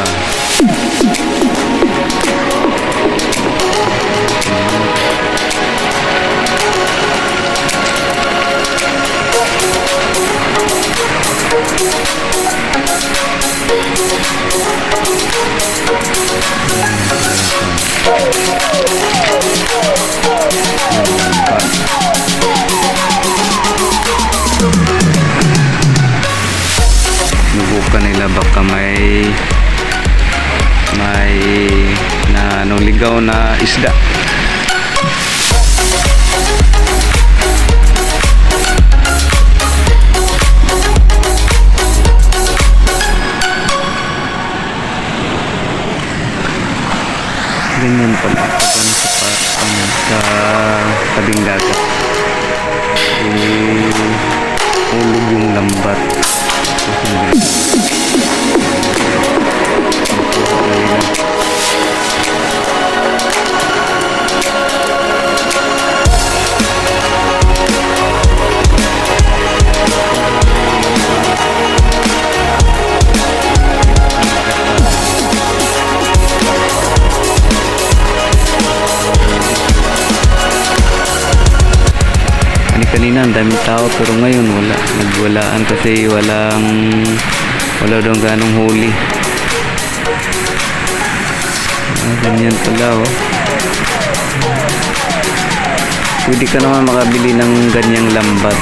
may huli ba Nubukan nila baka may na ligaw na isda. Ganyan pala pag ano sa, pa- ano, sa tabing dagat. Eh, hulog yung lambat. Hindi. Ani kanina ang daming tao pero ngayon wala. Nagwalaan kasi walang wala daw ganong huli. Ah, ganyan pala oh. Pwede ka naman makabili ng ganyang lambat.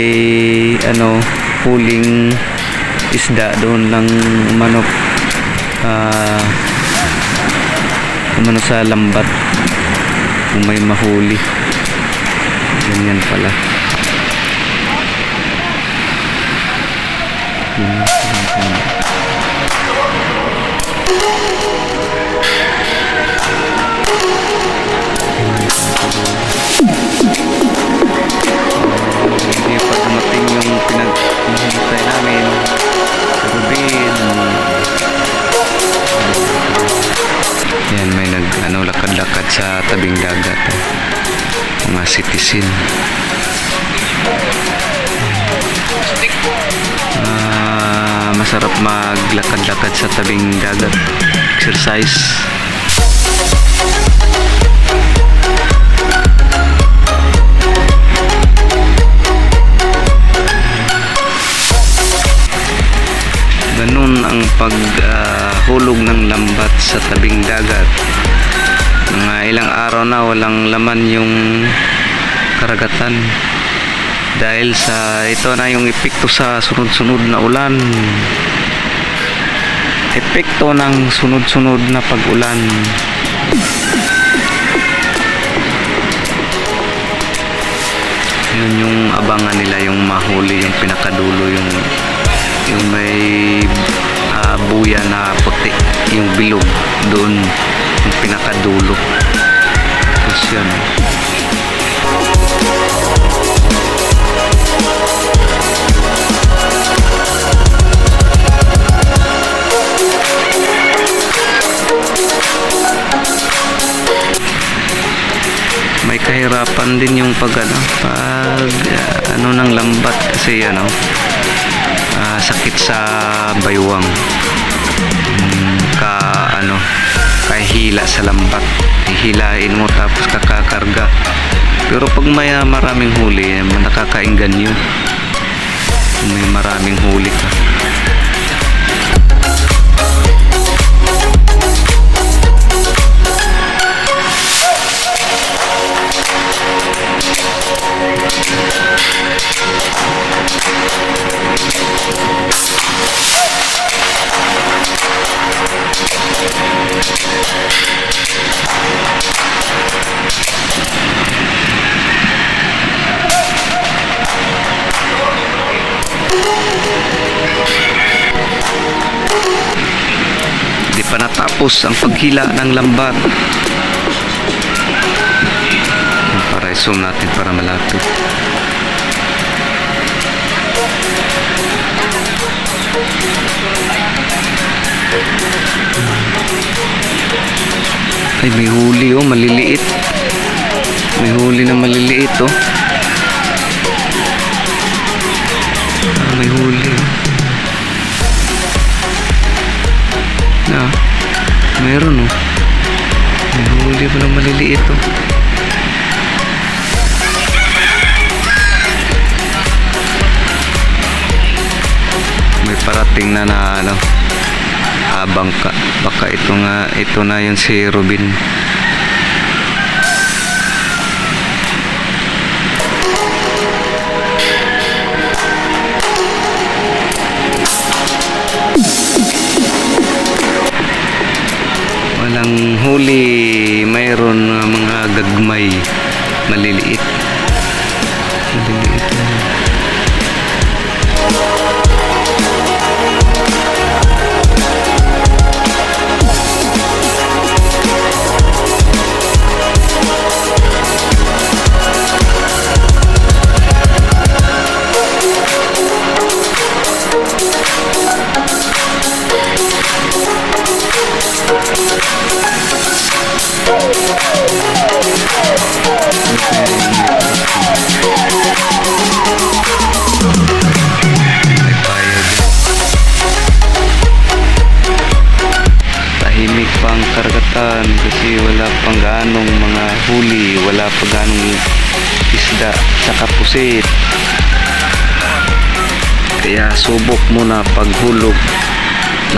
May ano huling isda doon lang umano ah umano sa lambat kung may mahuli. Ganyan pala. Ganyan hindi sa tabing dagat eh. mga citizen. Ah, masarap maglakad-lakad sa tabing dagat. Exercise. Ganun ang paghulog ng lambat sa tabing dagat mga ilang araw na walang laman yung karagatan. Dahil sa ito na yung epekto sa sunod-sunod na ulan. Epekto ng sunod-sunod na pag-ulan. Yun yung abangan nila yung mahuli yung pinakadulo yung yung may ah, buya na puti yung bilog doon yung pinakadulo tapos yun. May kahirapan din yung pag ano pag ah, ano ng lambat kasi ano ah, sakit sa baywang. Hmm, ka ano kahila sa lambat hihilain mo tapos kakakarga. Pero pag may maraming huli eh, nakakainggan yun. May maraming huli ka pa natapos ang paghila ng lambat. Para i-zoom natin para malapit. Ay, may huli oh, maliliit. May huli na maliliit oh. Maliliit oh. May parating na na ano. Abang ka. Baka ito nga, ito na yun si Robin. Huli, mayroon nga mga gagmay. Maliliit pang ganong mga huli, wala pa ganong isda sa kapusit. Kaya subok muna paghulog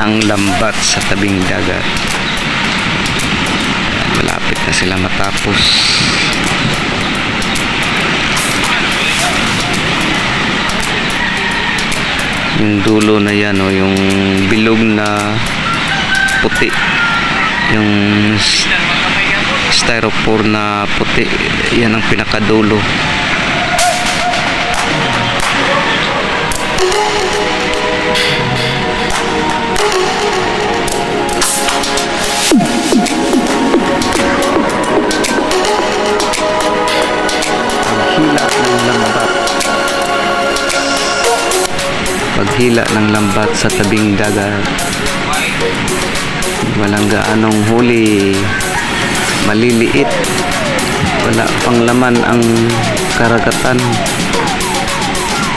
ng lambat sa tabing dagat. Malapit na sila matapos. yung dulo na yan o yung bilog na puti yung styrofoam na puti. Yan ang pinakadulo. Paghila ng lambat sa tabing dagat walang gaanong huli maliliit. Wala pang laman ang karagatan.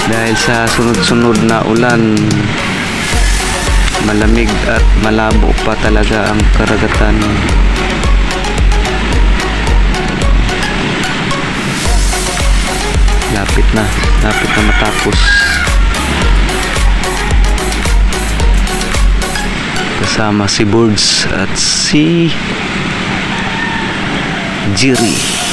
Dahil sa sunod-sunod na ulan malamig at malabo pa talaga ang karagatan. Lapit na lapit na matapos. Kasama si Birds at si Jiri.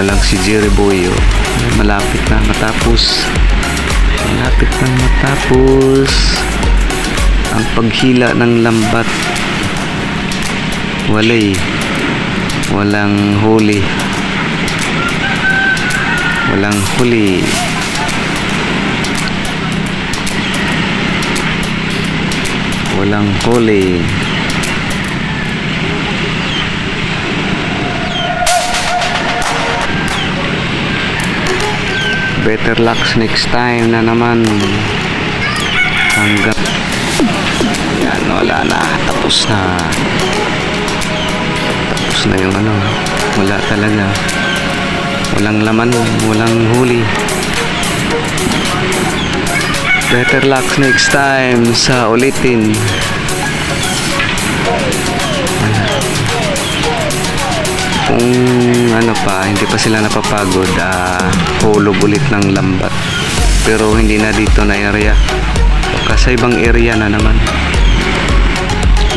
Na lang si Jerry Boy. oh. Malapit na matapos. Malapit na matapos. Ang paghila ng lambat. Walay. Walang huli. Walang huli. Walang huli. Better lucks next time na naman. Hanggang yan, wala na. Tapos na. Tapos na yung ano. Wala talaga. Walang laman walang huli. Better luck next time sa ulitin kung ano pa hindi pa sila napapagod ah, hulog ulit ng lambat. Pero hindi na dito na area. Baka sa ibang area na naman.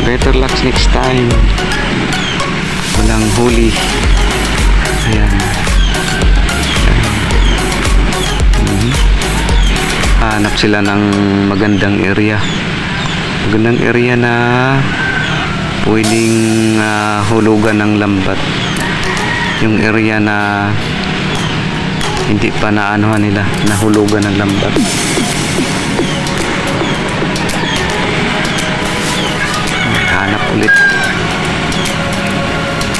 Better luck next time. Walang huli. Ayan. Mhm. hanap sila ng magandang area. Magandang area na pwedeng ah, hulugan ng lambat yung area na hindi pa naanuhan nila nahulugan ng lambat. Hanap ulit.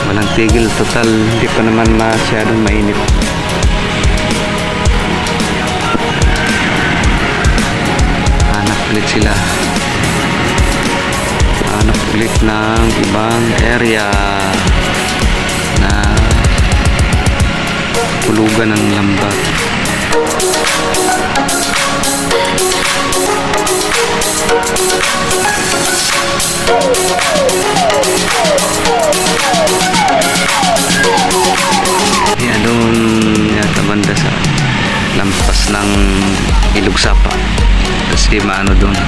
Walang tigil total. Hindi pa naman masyadong mainit. Hanap ulit sila. Hanap ulit ng ibang area na hulugan ng lambat Yan doon yata banda sa lampas ng Ilog Sapa. Tapos di maano doon.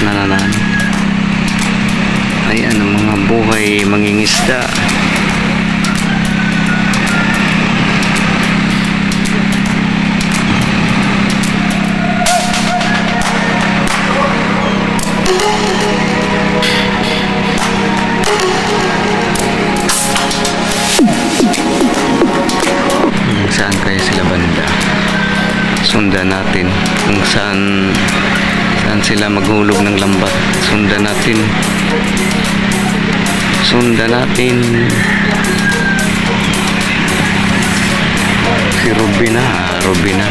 Papalapit na nanan. Ayan ang mga buhay mangingisda. Saan kaya sila banda? Sundan natin kung saan saan sila maghulog ng lambat. Sundan natin. Sundan natin. Si Robina, Robina.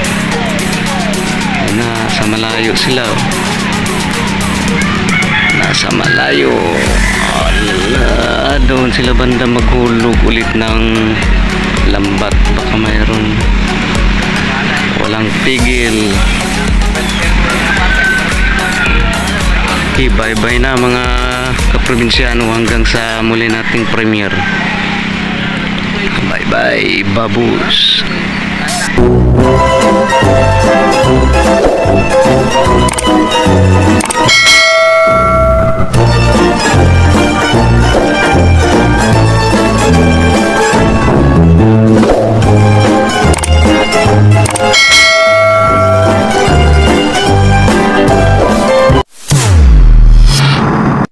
Na, sa malayo sila. oh. Nasa malayo. Ala, doon sila banda maghulog ulit ng lambat. Baka mayroon walang tigil. Okay, bye-bye na mga kaprobinsyano hanggang sa muli nating premiere. Bye-bye, babus.